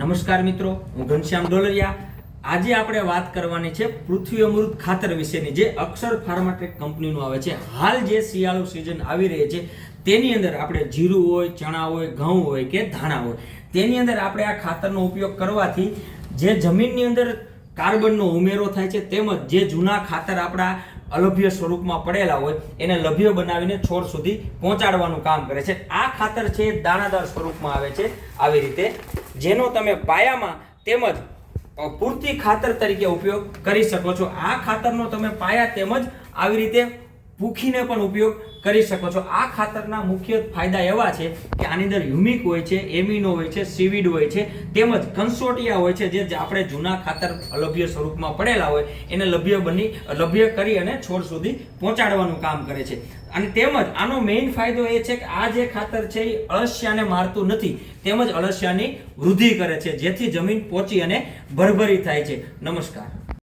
નમસ્કાર મિત્રો, હું ઘનશ્યામ ડોલરિયા. આજે આપણે વાત કરવાની છે પૃથ્વી અમૃત ખાતર વિશેની જે અક્ષર ફાર્માટેક કંપનીનું આવે છે. હાલ જે શિયાળુ સિઝન આવી રહી છે, તેની અંદર આપણે જીરું હોય, ચણા હોય, ઘઉં હોય કે ધાણા હોય, તેની અંદર આપણે આ ખાતરનો ઉપયોગ કરવાથી જે જમીનની અંદર કાર્બનનો ઉમેરો થાય છે તેમજ જે જૂના ખાતર આપણા અલભ્ય સ્વરૂપમાં પડેલા હોય, એને લભ્ય બનાવીને છોડ સુધી પહોંચાડવાનું કામ કરે છે. આ ખાતર છે દાણાદાર સ્વરૂપમાં આવે છે. આવી રીતે જેનો તમે પાયામાં તેમજ પૂરતી ખાતર તરીકે ઉપયોગ કરી શકો છો. આ ખાતરનો તમે પાયા તેમજ આવી રીતે પૂખીને પણ ઉપયોગ કરી શકો છો. આ ખાતરના મુખ્ય ફાયદા એવા છે કે આની અંદર હ્યુમિક હોય છે, એમિનો હોય છે, સીવીડ હોય છે, તેમજ કંસોટિયા હોય છે, જે આપણે જૂના ખાતર લભ્ય સ્વરૂપમાં પડેલા હોય, એને લભ્ય બની, લભ્ય કરી અને છોડ સુધી પહોંચાડવાનું કામ કરે છે. અને તેમજ આનો મેઇન ફાયદો એ છે કે આ જે ખાતર છે એ અળસિયાને મારતું નથી, તેમજ અળસિયાની વૃદ્ધિ કરે છે, જેથી જમીન પોચી અને ભરભરી થાય છે. નમસ્કાર.